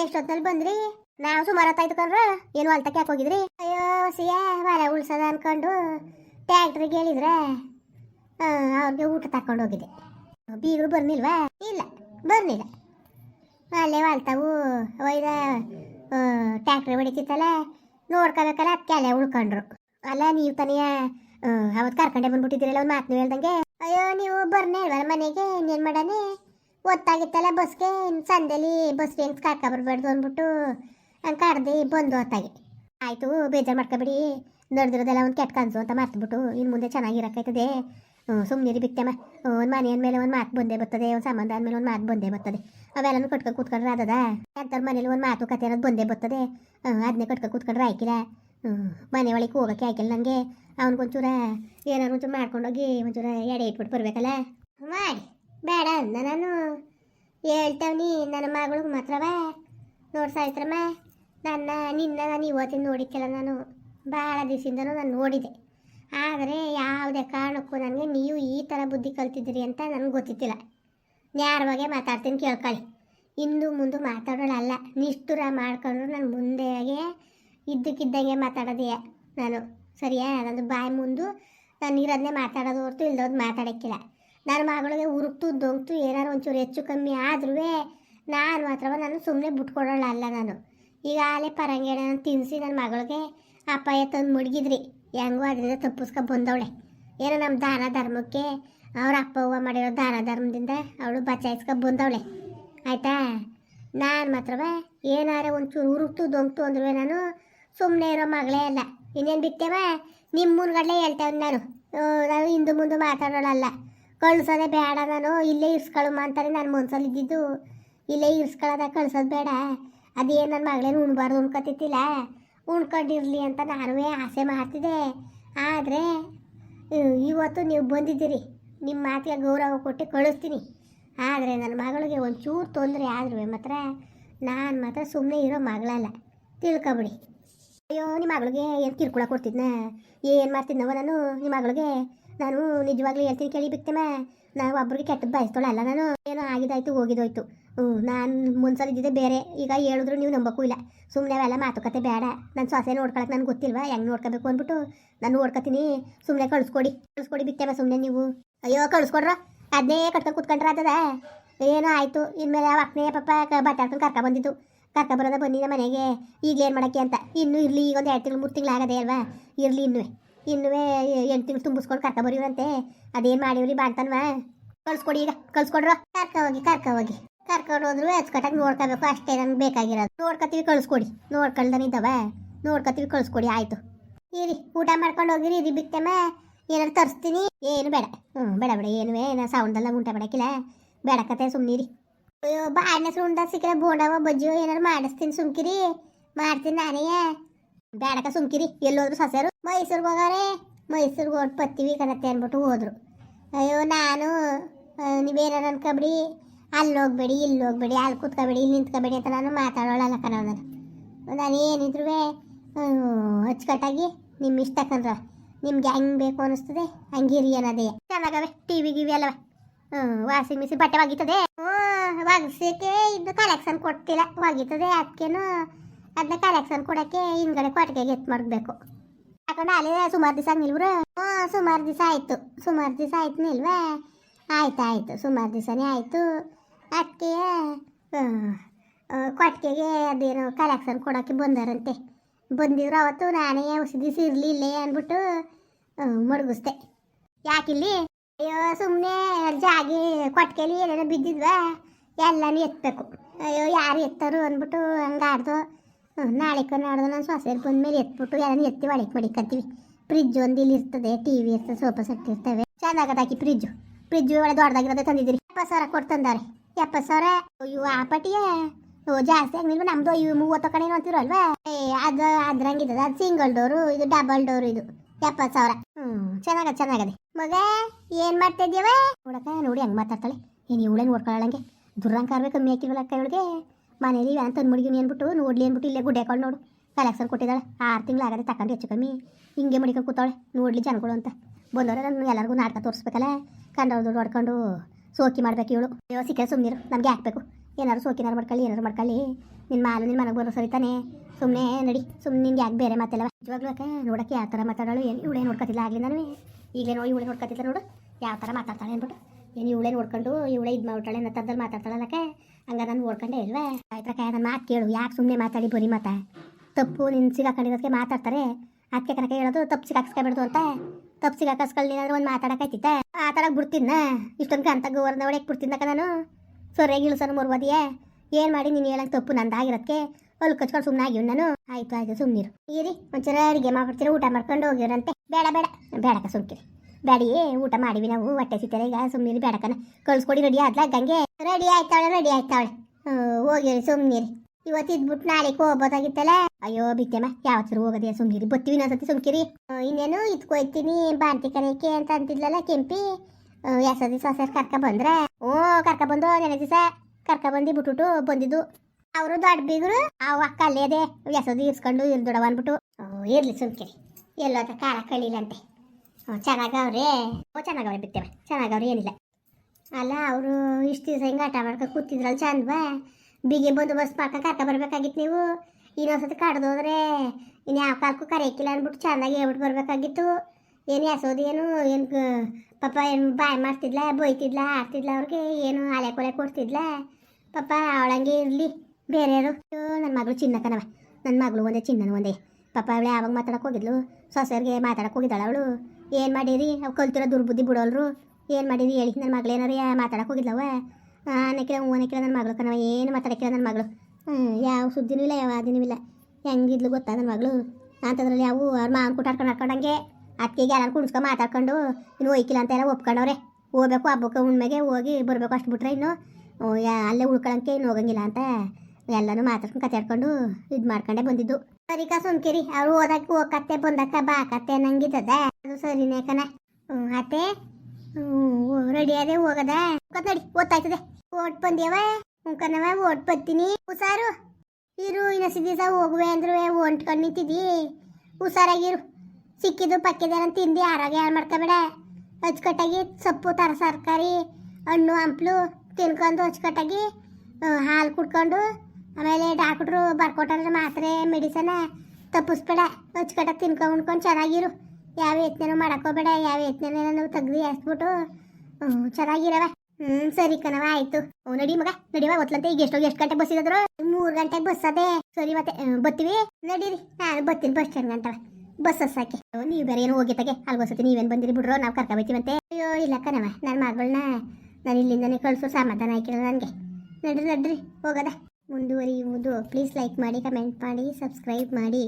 ಎಷ್ಟೊತ್ತಲ್ಲಿ ಬಂದ್ರಿ? ನಾವು ಸುಮಾರು ಹೊತ್ತಾಯ್ತು ಕಣ್ರ, ಏನು ಹೊಲ್ತಕ್ಕೆ ಯಾಕೆ ಹೋಗಿದ್ರಿ? ಅಯ್ಯೋ, ಸಿಯ, ಹೊಲ ಉಳ್ಸದ ಅನ್ಕೊಂಡು ಟ್ಯಾಕ್ಟ್ರಿಗೆ ಹೇಳಿದ್ರೆ ಅವ್ರಿಗೆ ಊಟ ತಕೊಂಡು ಹೋಗಿದ್ದೆ. ಬೀಗರು ಬರ್ನಿಲ್ವಾ? ಇಲ್ಲ, ಬರ್ನಿಲ್ಲ. ಅಲ್ಲೇ ಹೊಲ್ತಾವು, ಒಯ್ದ ಟ್ಯಾಕ್ಟ್ರಿ ಹೊಡಿತಿತ್ತಲ್ಲ, ನೋಡ್ಕೋಬೇಕಲ್ಲ, ಅದಕ್ಕೆ ಉಳ್ಕೊಂಡ್ರು. ಅಲ್ಲ, ನೀವು ತನಿಯ ಅವತ್ತು ಕರ್ಕೊಂಡೆ ಬಂದ್ಬಿಟ್ಟಿದ್ದೀರಲ್ಲ, ಒಂದು ಮಾತು ಹೇಳ್ದಂಗೆ. ಅಯ್ಯೋ, ನೀವು ಬರ್ನೇ ಇಲ್ವಲ್ಲ ಮನೆಗೆ, ಇನ್ನೇನು ಮಾಡಾನೆ ಒತ್ತಾಗಿತ್ತಲ್ಲ ಬಸ್ಗೆ ಸಂದೇಲಿ ಬಸ್ಗೆ ಹೆಂಗೆ ಕರ್ಕೊಬರ್ಬಾರ್ದು ಅಂದ್ಬಿಟ್ಟು ಹಂಗೆ ಕಡ್ದು ಬಂದು ಹೊತ್ತಾಗಿ. ಆಯಿತು, ಬೇಜಾರು ಮಾಡ್ಕೊಬಿಡಿ. ನಡೆದಿರೋದೆಲ್ಲ ಒಂದು ಕೆಟ್ಟ ಕನ್ಸು ಅಂತ ಮರ್ತುಬಿಟ್ಟು ಇನ್ನು ಮುಂದೆ ಚೆನ್ನಾಗಿರಕ್ಕೈತದೆ ಸುಮ್ಮನೆ ಬಿತ್ತಮ್ಮ ಒಂದು ಮನೆ ಅಂದಮೇಲೆ ಒಂದು ಮಾತು ಬಂದೇ ಬರ್ತದೆ, ಒಂದು ಸಂಬಂಧ ಅಂದಮೇಲೆ ಒಂದು ಮಾತು ಬಂದೇ ಬರ್ತದೆ. ಅವೆಲ್ಲನೂ ಕಟ್ಕೊಂಡು ಕೂತ್ಕೊಂಡ್ರೆ ಅದದ ಎಂಥವ್ರ ಮನೇಲಿ ಒಂದು ಮಾತುಕತೆ ಅನ್ನೋದು ಬಂದೇ ಬರ್ತದೆ. ಅದನ್ನೇ ಕಟ್ಕೊಂಡು ಕೂತ್ಕೊಂಡ್ರೆ ಆಯ್ಕಿಲ್ಲ. ಹ್ಞೂ ಮನೆ ಒಳಗೆ ಹೋಗೋಕ್ಕೆ ಆಯ್ಕಿಲ್ಲ ನನಗೆ ಅವ್ನಿಗೊಂಚೂರ ಏನಾರು ಒಂಚೂರು ಮಾಡ್ಕೊಂಡೋಗಿ ಒಂಚೂರ ಎಡೆ ಇಟ್ಬಿಟ್ಟು ಬರಬೇಕಲ್ಲ? ಮಾಡಿ. ಬೇಡ ಅಂದ ನಾನು. ಹೇಳ್ತೇವ್ನಿ ನನ್ನ ಮಗಳಿಗೆ ಮಾತ್ರವ? ನೋಡಿ ಸಾಯ್ತ್ರಮ್ಮ ನನ್ನ, ನಿನ್ನ ನಾನು ಇವತ್ತಿನ ನೋಡಿಕ್ಕೆಲ್ಲ ನಾನು ಭಾಳ ದಿವಸದಿಂದನೂ ನಾನು ನೋಡಿದೆ. ಆದರೆ ಯಾವುದೇ ಕಾರಣಕ್ಕೂ ನನಗೆ ನೀವು ಈ ಥರ ಬುದ್ಧಿ ಕಲ್ತಿದ್ದೀರಿ ಅಂತ ನನಗೆ ಗೊತ್ತಿದ್ದಿಲ್ಲ. ನ್ಯಾರವಾಗೆ ಮಾತಾಡ್ತೀನಿ ಕೇಳ್ಕೊಳ್ಳಿ. ಇಂದು ಮುಂದೆ ಮಾತಾಡೋಳಲ್ಲ. ನಿಷ್ಠುರ ಮಾಡ್ಕೊಂಡ್ರು ನಾನು ಮುಂದೆಗೆ ಇದ್ದಕ್ಕಿದ್ದಂಗೆ ಮಾತಾಡೋದೇ ನಾನು. ಸರಿಯಾ? ನಂದು ಬಾಯಿ ಮುಂದೆ ನಾನು ಇರೋದನ್ನೇ ಮಾತಾಡೋದು ಹೊರತು ಇಲ್ದೋದು ಮಾತಾಡೋಕ್ಕಿಲ್ಲ. ನನ್ನ ಮಗಳಿಗೆ ಉರುಕ್ತು ದೊಂಕ್ತು ಏನಾರು ಒಂಚೂರು ಹೆಚ್ಚು ಕಮ್ಮಿ ಆದ್ರೂ ನಾನು ಮಾತ್ರವ ನಾನು ಸುಮ್ಮನೆ ಬಿಟ್ಕೊಡೋಣ ಅಲ್ಲ ನಾನು. ಈಗ ಆಲೆ ಪರಂಗೇಣ ತಿನ್ನಿಸಿ ನನ್ನ ಮಗಳಿಗೆ ಅಪ್ಪಾಯ ತಂದು ಮುಡುಗಿದ್ರಿ. ಹೆಂಗೋ ಅದರಿಂದ ತಪ್ಪಿಸ್ಕೊ ಬಂದವಳೆ. ಏನೋ ನಮ್ಮ ದಾನ ಧರ್ಮಕ್ಕೆ ಅವ್ರ ಅಪ್ಪ ಅವ್ವ ಮಾಡಿರೋ ದಾನ ಧರ್ಮದಿಂದ ಅವಳು ಬಚಾಯಿಸ್ಕೊ ಬಂದವಳೆ. ಆಯಿತಾ? ನಾನು ಮಾತ್ರವ ಏನಾರ ಒಂಚೂರು ಉರುಕ್ತು ದೊಂಕ್ತು ಅಂದ್ರೂ ನಾನು ಸುಮ್ಮನೆ ಇರೋ ಮಗಳೇ ಅಲ್ಲ. ಇನ್ನೇನು ಬಿಟ್ಟೆವ? ನಿಮ್ಮ ಮುನ್ಗಡ್ಲೆ ಹೇಳ್ತೇವೆ ನಾನು. ನಾನು ಹಿಂದೆ ಮುಂದೆ ಮಾತಾಡೋಳಲ್ಲ ಕಳ್ಸೋದೇ ಬೇಡ ನಾನು, ಇಲ್ಲೇ ಇರ್ಸ್ಕೊಳಮ್ಮ ಅಂತಾರೆ ನನ್ನ ಮನ್ಸಲ್ಲಿ ಇದ್ದಿದ್ದು ಇಲ್ಲೇ ಇರ್ಸ್ಕೊಳ್ಳೋದ ಕಳ್ಸೋದು ಬೇಡ. ಅದೇನು ನನ್ನ ಮಗಳೇನು ಉಣ್ಬಾರ್ದು ಉಣ್ಕೊತಿತ್ತಿಲ್ಲ ಉಣ್ಕೊಂಡಿರಲಿ ಅಂತ ನಾನು ಆಸೆ ಮಾಡ್ತಿದ್ದೆ. ಆದರೆ ಇವತ್ತು ನೀವು ಬಂದಿದ್ದೀರಿ. ನಿಮ್ಮ ಮಾತಿಗೆ ಗೌರವ ಕೊಟ್ಟು ಕಳಿಸ್ತೀನಿ. ಆದರೆ ನನ್ನ ಮಗಳಿಗೆ ಒಂಚೂರು ತೊಂದರೆ ಆದ್ರೂ ಮಾತ್ರ, ನಾನು ಮಾತ್ರ ಸುಮ್ಮನೆ ಇರೋ ಮಗಳಲ್ಲ. ತಿಳ್ಕೊಬಿಡಿ. ಅಯ್ಯೋ ನಿಮ್ಮ ಮಗಳಿಗೆ ಏನು ಕಿರ್ಕುಳ ಕೊಡ್ತಿದ್ನ? ಏನು ಮಾಡ್ತಿದ್ನವ ನಾನು? ನಿಮ್ಮ ಮಗಳಿಗೆ ನಾನು ನಿಜವಾಗ್ಲೂ ಹೇಳ್ತೀನಿ ಕೇಳಿ ಬಿಕ್ತಮ್ಮ ನಾವು ಒಬ್ರಿಗೆ ಕೆಟ್ಟದ್ದು ಬಯಸ್ತೋಳಲ್ಲ ನಾನು? ಏನೋ ಆಗಿದಾಯ್ತು, ಹೋಗಿದೋಯ್ತು. ಹ್ಞೂ, ನಾನು ಮುನ್ಸಲ್ ಇದ್ದಿದ್ದೆ ಬೇರೆ. ಈಗ ಹೇಳಿದ್ರು ನೀವು ನಂಬಕ್ಕೂ ಇಲ್ಲ. ಸುಮ್ಮನೆ ಅವೆಲ್ಲ ಮಾತುಕತೆ ಬೇಡ. ನನ್ನ ಸೊಸೆ ನೋಡ್ಕೊಳಕ್ಕೆ ನನಗೆ ಗೊತ್ತಿಲ್ವಾ? ಹೆಂಗೆ ನೋಡ್ಕೋಬೇಕು ಅಂದ್ಬಿಟ್ಟು ನಾನು ನೋಡ್ಕೊತೀನಿ. ಸುಮ್ಮನೆ ಕಳಿಸ್ಕೊಡಿ. ಕಳಿಸ್ಕೊಡಿ ಬಿತ್ತೇವ ಸುಮ್ಮನೆ ನೀವು. ಅಯ್ಯೋ, ಕಳಿಸ್ಕೊಡ್ರ? ಅದನ್ನೇ ಕಟ್ಕೊಂಡು ಕುತ್ಕೊಂಡ್ರೆ ಆತದ? ಏನೋ ಆಯಿತು. ಇನ್ಮೇಲೆ ಅಕ್ಕನೇ ಪಾಪ ಬಟ್ಟೆ ಕರ್ಕ ಬಂದಿದ್ದು. ಕರ್ಕ ಬರೋದ ಬಂದಿದ್ದ ಮನೆಗೆ. ಈಗ ಏನು ಮಾಡೋಕ್ಕೆ ಅಂತ. ಇನ್ನೂ ಇರಲಿ, ಈಗ ಒಂದು ಎರಡು ತಿಂಗಳು, ಮೂರು ತಿಂಗಳು ಆಗದೆ ಅಲ್ವಾ? ಇರಲಿ ಇನ್ನೂ ಇನ್ನೂ ಎಂಟು ತಿಂಗಳು ತುಂಬಿಸ್ಕೊಂಡು ಕರ್ಕ ಬರೀವಂತೆ ಅದೇನು ಮಾಡಿವ್ರಿ ಬಾಳ್ತಾನ್ವಾ? ಕಳ್ಸ್ಕೊಡಿ ಈಗ, ಕಳ್ಸ್ಕೊಡ್ರ? ಕರ್ಕ ಹೋಗಿ ಕರ್ಕ ಹೋಗಿ. ಕರ್ಕೊಂಡು ಹೋದ್ರು ಅಚ್ಕಟ್ಟಾಗಿ ನೋಡ್ಕೋಬೇಕು, ಅಷ್ಟೇ ನಮ್ಗೆ ಬೇಕಾಗಿರೋದು. ನೋಡ್ಕೊತೀವಿ, ಕಳಿಸ್ಕೊಡಿ. ನೋಡ್ಕೊಳ್ದನಿದ್ದಾವ ನೋಡ್ಕೊತೀವಿ, ಕಳ್ಸ್ಕೊಡಿ, ಆಯಿತು. ಇರಿ, ಊಟ ಮಾಡ್ಕೊಂಡು ಹೋಗಿರಿ, ಇರಿ ಬಿಟ್ಟಮ್ಮ. ಏನಾರು ತರಿಸ್ತೀನಿ. ಏನು ಬೇಡ. ಹ್ಞೂ ಬೇಡ ಬೇಡ, ಏನುವೇ, ನಾ ಸೌಂಡಲ್ಲ ಊಟ ಮಾಡಕ್ಕಿಲ್ಲ. ಬೇಡ ಕತೆ ಸುಮ್ಮನಿರಿ ಅಯ್ಯೋ ಬಾಣ್ಣ ಸುಂಡ ಸಿಕ್ಕರೆ ಬೋಂಡವ, ಬಜ್ಜಿಯೋ ಏನಾರು ಮಾಡಿಸ್ತೀನಿ, ಸುಮ್ಕಿರಿ. ಮಾಡ್ತೀನಿ ನಾನೇ. ಬೇಡಕ ಸುಮ್ಕಿರಿ, ಎಲ್ಲೋದ್ರು ಸಸ್ಯರು. ಮೈಸೂರಿಗೆ ಹೋಗಾರೆ ಮೈಸೂರಿಗೆ ಹೊಟ್ಟು ಪತ್ತಿವಿ ಕಣತ್ತೆ ಅಂದ್ಬಿಟ್ಟು ಹೋದ್ರು. ಅಯ್ಯೋ, ನಾನು ನೀವೇನಾರು ಅನ್ಕೊಬಿಡಿ. ಅಲ್ಲಿ ಹೋಗ್ಬೇಡಿ, ಇಲ್ಲಿ ಹೋಗ್ಬೇಡಿ, ಅಲ್ಲಿ ಕೂತ್ಕೊಬೇಡಿ, ಇಲ್ಲಿ ನಿಂತ್ಕೊಬೇಡಿ ಅಂತ ನಾನು ಮಾತಾಡೋಳಲ್ಲ ಕಣ ನಾನು. ಏನಿದ್ರು ಅಚ್ಚುಕಟ್ಟಾಗಿ ನಿಮ್ಮ ಇಷ್ಟ ಕಂದ್ರ ನಿಮ್ಗೆ ಹೆಂಗೆ ಬೇಕು ಅನಿಸ್ತದೆ ಹಂಗಿರಿ ಅನ್ನೋದೇ. ಚೆನ್ನಾಗವೆ ಟಿ ವಿ ಗಿವಿ ಅಲ್ಲವೆ. ಹ್ಞೂ ವಾಷಿಂಗ್ ಮಿಷಿನ್ ಬಟ್ಟೆ ಒಗಿತದೆ. ಹ್ಞೂ ಒಗಿಸೋಕ್ಕೆ ಇದು ಕಲೆಕ್ಷನ್ ಕೊಡ್ತಿಲ್ಲ. ಒಗಿತದೆ ಅದಕ್ಕೇನು ಅದನ್ನ ಕಲೆಕ್ಷನ್ ಕೊಡಕ್ಕೆ ಹಿಂದ್ಗಡೆ ಕೊಟ್ಟಿಗೆಗೆ ಎತ್ತು ಮಾಡಬೇಕು ಯಾಕಂದ್ರೆ ಅಲ್ಲಿ ಸುಮಾರು ದಿವಸ ನಿಲ್ವ್ರು ಹ್ಞೂ ಸುಮಾರು ದಿವಸ ಆಯಿತು. ಸುಮಾರು ದಿವಸ ಆಯ್ತು ನಿಲ್ವೇ. ಆಯ್ತು, ಆಯಿತು. ಸುಮಾರು ದಿವಸನೇ ಆಯಿತು. ಅದಕ್ಕೆ ಕೊಟ್ಟಿಗೆಗೆ ಅದೇನು ಕಲೆಕ್ಷನ್ ಕೊಡೋಕ್ಕೆ ಬಂದಾರಂತೆ. ಬಂದಿದ್ರು ಅವತ್ತು ನಾನೇ ಔಷಧಿ ಇರಲಿಲ್ಲ ಅಂದ್ಬಿಟ್ಟು ಮಡಗಿಸ್ದೆ. ಯಾಕಿಲ್ಲಿ? ಅಯ್ಯೋ ಸುಮ್ಮನೆ ಜಾಗಿ ಕೊಟ್ಟಿಗೆಲಿ ಏನೇನೋ ಬಿದ್ದಿದ್ವಾ? ಎಲ್ಲನೂ ಎತ್ತಬೇಕು. ಅಯ್ಯೋ, ಯಾರು ಎತ್ತರು ಅಂದ್ಬಿಟ್ಟು ಹಂಗಾಡ್ದು. ನಾಳೆಕ ನಾಡ್ದು ನಾನು ಸೊಸೆರ್ ಬಂದ ಮೇಲೆ ಎತ್ಬಿಟ್ಟು ಎಲ್ಲನೂ ಎತ್ತಿ ಒಳಗೆ ಹೊಡಿಕತ್ತೀವಿ. ಫ್ರಿಜ್ ಒಂದು ಇಲ್ಲಿ ಇರ್ತದೆ ಟಿ ವಿ ಇರ್ತದೆ ಸೋಫಾ ಸೆಟ್ ಇರ್ತವೆ. ಚೆನ್ನಾಗದಾಕಿ ಫ್ರಿಜ್ಜು ಫ್ರಿಜ್ ಒಳ್ಳೆ ದೊಡ್ಡದಾಗಿರೋದೇ ತಂದಿದ್ದೀರಿ. ಎಪ್ಪತ್ತು ಸಾವಿರ ಕೊಡ್ತಂದಾರೆ ಎಪ್ಪತ್ತು ಸಾವಿರ ಅಯ್ಯೋ, ಆ ಪಟಿಯ. ಓ, ಜಾಸ್ತಿ ಆಗಿಲ್ಲ ನಮ್ದು ಇವು ಮೂವತ್ತು ಕಡೆ ಅಂತಿರಲ್ವಾ ಏ, ಅದು ಅದ್ರಂಗಿದ್ದದ ಅದು ಸಿಂಗಲ್ ಡೋರು ಇದು ಡಬಲ್ ಡೋರು ಇದು. ಎಪ್ಪತ್ತು ಸಾವಿರ ಹ್ಞೂ ಚೆನ್ನಾಗದ, ಚೆನ್ನಾಗದೆ. ಮಗ, ಏನು ಮಾಡ್ತಾ ಇದ್ದೀವ ನೋಡಕ್ಕ, ನೋಡಿ ಹೆಂಗೆ ಮಾತಾಡ್ತಾಳೆ. ಏನು ಇವಳೇ ನೋಡ್ಕೊಳ್ಳಂಗೆ ದುರ್ರಂಕಾರವೇ ಕಮ್ಮಿ ಹಾಕಿಲ್ವಲ್ಲ ಮನೇಲಿ ತಂದು ಮುಡಿಗಿನಿ ಅಂದ್ಬಿಟ್ಟು ನೋಡ್ಲಿ ಅಂದ್ಬಿಟ್ಟು ಇಲ್ಲೇ ಗುಡ್ಡೆ ಹಾಕೊಂಡು ನೋಡು. ಕಲೆಕ್ಷನ್ ಕೊಟ್ಟಿದ್ದಾಳೆ. ಆರು ತಿಂಗಳು ಆಗದೆ ತಕೊಂಡು ಹೆಚ್ಚು ಕಮ್ಮಿ. ಹಿಂಗೆ ಮಡಿಕೊಂಡು ಕೂತಾಳೆ. ನೋಡ್ಲಿ ಜನಗಳು ಅಂತ. ಬಂದವರೆ ನಾನು ಎಲ್ಲರಿಗೂ ನಾಟಕ ತೋರಿಸ್ಬೇಕಲ್ಲ. ಕಂಡವ್ರು ನೋಡ್ಕೊಂಡು ಸೋಕಿ ಮಾಡ್ಬೇಕು ಇವಳು. ಅಯ್ಯೋ ಸಿಕ್ಕರೆ ಸುಮ್ಮನಿರು ನಮಗೆ ಹಾಕ್ಬೇಕು ಏನಾರು ಸೋಕಿನಾರು ಮಾಡ್ಕೊಳ್ಳಿ ಏನಾರು ಮಾಡ್ಕೊಳ್ಳಿ. ನಿನ್ನ ಮಾಲು ನಿನ್ನ ಮನೆಗೆ ಬರೋ ಸರಿತಾನೆ ಸುಮ್ಮನೆ ನಡಿ. ಸುಮ್ಮನೆ ನಿನ್ಗೆ ಯಾಕೆ ಬೇರೆ ಮಾತೆಲ್ಲ ನಿಜವಾಗ್ಲೂ ಯಾಕೆ ನೋಡೋಕ್ಕೆ ಯಾವ ಥರ ಮಾತಾಡೋಳು? ಏನು ಇವಳೇ ನೋಡ್ಕೊತಿಲ್ಲ ಆಗಲಿ ನಾನು ಈಗಲೇ ನೋಡಿ ಇವಳೇ ನೋಡ್ಕೊತಿಲ್ಲ ನೋಡು. ಯಾವ ಥರ ಮಾತಾಡ್ತಾಳೆ ಅಂದ್ಬಿಟ್ಟು. ಏನು ಇವಳೇ ನೋಡ್ಕೊಂಡು ಇವಳೇ ಇದು ಮಾಡ್ತಾಳೆ ನನ್ನ ತದ್ದಲ್ಲಿ ಮಾತಾಡ್ತಾಳಲ್ಲಕ್ಕೆ ಹಂಗೆ ನಾನು ಓಡ್ಕೊಂಡೇ ಇಲ್ವೇ? ಆಯ್ತಕ್ಕ ನನ್ನ ಮಾತು ಕೇಳು, ಯಾಕೆ ಸುಮ್ಮನೆ ಮಾತಾಡಿ ಬರೀ ಮಾತಾ ತಪ್ಪು ನಿನ್ನ ಸಿಗಾಕೊಂಡಿರೋದಕ್ಕೆ ಮಾತಾಡ್ತಾರೆ. ಅದಕ್ಕೆ ಕನಕ ಹೇಳೋದು, ತಪ್ಪು ಸಿಗಾಕ್ಸ್ಕೊಬಿಡ್ದು ಅಂತ. ತಪ್ಪು ನೀನಾದ್ರೂ ಒಂದು ಆ ಆತಾಡಕ್ಕೆ ಬಿಡ್ತಿದ್ನ? ಇಷ್ಟೊಂದು ಅಂತ ಗೋವರ್ನ ಹೊಡೆಯಕ್ಕೆ ಬಿಡ್ತಿದ್ದಕ್ಕ ನಾನು? ಸೊರೆಗೆ ಇಳಿಸೋನು ಮುರ್ಬೋದಿಯೇ ಏನು ಮಾಡಿ ನೀನು ಹೇಳಂಗೆ ತಪ್ಪು ನಂದಾಗಿರೋದಕ್ಕೆ ಹೊಲ್ ಕಚ್ಕೊಂಡು ಸುಮ್ಮನೆ ಆಗಿವ್ ನಾನು? ಆಯ್ತು ಆಯ್ತು ಸುಮ್ಮನಿರು ಇರಿ, ಒಂಚೂರು ಅಡುಗೆ ಮಾಡ್ಬಿಡ್ತೀರ, ಊಟ ಮಾಡ್ಕೊಂಡು ಹೋಗಿರಂತೆ ಬೇಡ ಬೇಡ, ಬೇಡಕ್ಕ, ಸುಮ್ಕಿರಿ. ಬ್ಯಾಡಿ ಊಟ ಮಾಡಿವಿ ನಾವು, ಹೊಟ್ಟೆ ಸಿಗ್ತಾರೆ ಈಗ ಸುಮ್ಮನೆ ಬೇಡಕನ ಕಳ್ಸ್ಕೊಡಿ ರೆಡಿ ಆದ್ಲ? ಗಂಗೆ ರೆಡಿ ಆಯ್ತಾವಳೆ ರೆಡಿ ಆಯ್ತಾವಳೆ. ಹೋಗಿರಿ ಸುಮ್ಮನಿರಿ ಇವತ್ತು ಇದ್ಬಿಟ್ಟು ನಾಳೆಗೆ ಹೋಗ್ಬೋದಾಗಿತ್ತಲ್ಲ? ಅಯ್ಯೋ ಬಿತ್ತೆಮ್ಮ ಯಾವತ್ತೂ ಹೋಗೋದೇ, ಸುಮ್ನಿರಿ. ಬತ್ತೀವಿ ನಾನು ಸುಮ್ಕಿರಿ. ಇನ್ನೇನು, ಇದ್ಕೊಯ್ತೀನಿ ಬಾಂತಿ ಕರೆಯಕ್ಕೆ ಅಂತ ಅಂತಿದ್ಲಲ್ಲ ಕೆಂಪಿ. ದಿವಸ ಸರ್ ಕರ್ಕ ಬಂದ್ರೆ? ಓ ಕರ್ಕ ಬಂದು ನೆನೆ ದಿವಸ ಕರ್ಕ ಬಂದು ಬಿಟ್ಬಿಟ್ಟು ಬಂದಿದ್ದು. ಅವರು ದೊಡ್ಡ ಬೀಗರು, ಅವ ಅಕ್ಕ ಅಲ್ಲೇ ಅದೇ ಎಸದು ಇರ್ಸ್ಕೊಂಡು ಇರ್ದೊಡವ ಅಂದ್ಬಿಟ್ಟು. ಇರ್ಲಿ ಸುಮ್ಕಿರಿ. ಎಲ್ಲೋದ ಕಾಲ ಕಳೀಲಂತೆ. ಚೆನ್ನಾಗವ್ರೆ. ಓ, ಚೆನ್ನಾಗವ್ರೆ ಬಿತ್ತೇವೆ ಚೆನ್ನಾಗವ್ರೆ, ಏನಿಲ್ಲ. ಅಲ್ಲ, ಅವರು ಇಷ್ಟು ದಿವಸ ಹಿಂಗೆ ಆಟ ಮಾಡ್ಕೊಂಡು ಕೂತಿದ್ರಲ್ಲ ಚಂದ್ವಾ? ಬಿಗಿ ಬಂದು ಬಸ್ ಮಾಡ್ಕೊಂಡು ಕರ್ಕ ಬರ್ಬೇಕಾಗಿತ್ತು ನೀವು? ಇನ್ನೊಂದ್ಸತಿ ಕಡ್ದೋದ್ರೆ ಇನ್ನು ಯಾವ ಕಾಲಕ್ಕೂ ಕರೆಯಕ್ಕಿಲ್ಲ ಅಂದ್ಬಿಟ್ಟು ಚೆನ್ನಾಗಿ ಹೇಳ್ಬಿಟ್ಟು ಬರಬೇಕಾಗಿತ್ತು. ಏನು ಎಸೋದು ಏನು? ಏನು ಪಾಪ ಏನು ಬಾಯ್ ಮಾಡ್ತಿದ್ಲ ಬೈತಿದ್ಲ ಆಡ್ತಿದ್ಲ ಅವ್ರಿಗೆ? ಏನು ಆಲೆ ಕೊಲೆ ಕೊಡ್ತಿದ್ಲ? ಪಾಪ ಅವಳಂಗೆ ಇರಲಿ, ಬೇರೆಯವರು. ನನ್ನ ಮಗಳು ಚಿನ್ನಕನವ ನನ್ನ ಮಗಳು ಒಂದೇ, ಚಿನ್ನನ ಒಂದೇ. ಪಾಪ ಅವಳು ಯಾವಾಗ ಮಾತಾಡಕ್ಕೆ ಹೋಗಿದ್ಲು? ಸೊಸೆಯವ್ರಿಗೆ ಮಾತಾಡಕ್ಕೆ ಹೋಗಿದ್ದಾಳೆ ಅವಳು? ಏನು ಮಾಡಿರಿ? ಅವು ಕಲ್ತಿರೋ ದುರ್ಬುದ್ಧಿ ಬಿಡೋಲ್ರು. ಏನು ಮಾಡಿರಿ? ಹೇಳಿ. ನನ್ನ ಮಗಳು ಏನಾರು ಮಾತಾಡಕ್ಕೆ ಹೋಗಿದ್ಲವ? ಅನ್ನಕ್ಕಿಲ್ಲ ಹ್ಞೂ ಅನ್ನಕ್ಕಿಲ್ಲ ನನ್ನ ಮಗಳು ಕಣವ ಏನು ಮಾತಾಡಕ್ಕಿಲ್ಲ ನನ್ನ ಮಗಳು? ಯಾವ ಸುದ್ದಿನೂ ಇಲ್ಲ, ಯಾವ ದಿನೂ ಇಲ್ಲ. ಹೆಂಗಿದ್ಲು ಗೊತ್ತಾ ನನ್ನ ಮಗಳು? ಅಂತದ್ರಲ್ಲಿ ಯಾವ ಅವ್ರ ಮಾವನ ಕುಟಾಡ್ಕೊಂಡು ಹಾಕೊಂಡಂಗೆ ಅತ್ತಿಗೆ ಯಾರು ಕುಣಿಸ್ಕೊಂಡು ಮಾತಾಡ್ಕೊಂಡು, ಇನ್ನು ಹೋಯ್ಕಿಲ್ಲ ಅಂತ ಎಲ್ಲ ಒಪ್ಕೊಂಡವ್ರೆ. ಹೋಗ್ಬೇಕು, ಹಬ್ಬಕ್ಕೆ ಉಣ್ಮೆಗೆ ಹೋಗಿ ಬರಬೇಕು ಅಷ್ಟು ಬಿಟ್ರೆ ಇನ್ನು. ಅಲ್ಲೇ ಉಳ್ಕೊಳಂಗೆ ಇನ್ನು ಹೋಗಂಗಿಲ್ಲ ಅಂತ ಎಲ್ಲನೂ ಮಾತಾಡ್ಕೊಂಡು ಕತ್ತಾಡ್ಕೊಂಡು ಇದು ಮಾಡ್ಕೊಂಡೇ ಬಂದಿದ್ದು. ಸರಿಕ ಸುಮ್ಕಿರಿ. ಅವ್ರು ಓದಕ್ಕೆ ಹೋಗತ್ತೆ ಬಂದಕ್ಕ ಬಾಕತ್ತೆ ನಂಗಿದ್ದದ. ಅದು ಸರಿನೇ ಕಣ ಹ್ಞೂ ಅತ್ತೆ. ರೆಡಿ ಅದೇ ಹೋಗದ. ಕತ್ತಡಿ ಓದ್ತಾಯ್ತದೆ. ಓಟ್ ಬಂದ್ಯವ? ಹ್ಞೂ ಓಟ್ ಬರ್ತೀನಿ. ಹುಷಾರು? ಇರು, ಇನ್ನ ದಿವಸ ಹೋಗುವೆ ಅಂದ್ರೆ ಹೊಂಟ್ಕೊಂಡು ನಿಂತಿದ್ದಿ. ಹುಷಾರಾಗಿರು ಸಿಕ್ಕಿದ್ದು ಪಕ್ಕಿದಾರ ತಿಂದು ಆರೋಗ್ಯ ಹಾಳು ಮಾಡ್ಕೋಬೇಡ. ಅಚ್ಚುಕಟ್ಟಾಗಿ ಸೊಪ್ಪು, ತರ ತರಕಾರಿ, ಹಣ್ಣು, ಹಂಪ್ಲು ತಿನ್ಕೊಂಡು ಅಚ್ಚುಕಟ್ಟಾಗಿ ಹಾಲು ಕುಡ್ಕೊಂಡು, ಆಮೇಲೆ ಡಾಕ್ಟ್ರು ಬರ್ಕೊಟ್ಟಾರ ಮಾತ್ರೆ, ಮೆಡಿಸನ ತಪ್ಪಿಸ್ಬೇಡ. ಅಚ್ಚುಕಟ್ಟಾಗಿ ತಿನ್ಕೊಂಡು ಉಣ್ಕೊಂಡು ಚೆನ್ನಾಗಿರು ಯಾವ ಯತ್ನೂ ಮಾಡಕ್ಕೋಬೇಡ, ಯಾವ ಯತ್ನೆನೂ ತೆಗ್ದು ಎಸ್ಬಿಟ್ಟು ಹ್ಞೂ ಚೆನ್ನಾಗಿರವ. ಹ್ಞೂ ಸರಿ ಕಣವ ಆಯ್ತು. ಓ ನಡಿ ಮಗ ನಡಿವ ಒತ್ಲಂತೆ ಈಗ ಎಷ್ಟೋ ಎಷ್ಟು ಗಂಟೆ ಬಸ್ ಇದ್ರು ಮೂರು ಗಂಟೆಗೆ ಬಸ್ ಅದೇ. ಸರಿ ಮತ್ತೆ ಬತ್ತೀವಿ? ನಡೀರಿ, ನಾನು ಬರ್ತೀನಿ ಬಸ್ ಸ್ಟ್ಯಾಂಡ್ ಗಂಟವ ಬಸ್ ಹಸ್ಸಾಕೆ. ನೀವು ಬೇರೆ ಏನೋ ಹೋಗಿತ್ತಾಗೆ ಅಲ್ಲಿ ಬಸ್ಸತಿ ನೀವೇನು ಬಂದಿರಿ ಬಿಡ್ರೋ, ನಾವು ಕರ್ಕ ಬೈತೀವಂತೆ. ಅಯ್ಯೋ, ಇಲ್ಲ ಕಣವ ನನ್ನ ಮಗಳನ್ನ ನಾನು ಇಲ್ಲಿಂದನೇ ಕಳಿಸೋ, ಸಮಾಧಾನ ಆಯ್ಕಿಲ್ಲ ನನಗೆ. ನಡ್ರಿ ನಡ್ರಿ, ಹೋಗದ. ಮುಂದುವರಿಯುವುದು. ಪ್ಲೀಸ್ ಲೈಕ್ ಮಾಡಿ, ಕಮೆಂಟ್ ಮಾಡಿ, ಸಬ್ಸ್ಕ್ರೈಬ್ ಮಾಡಿ.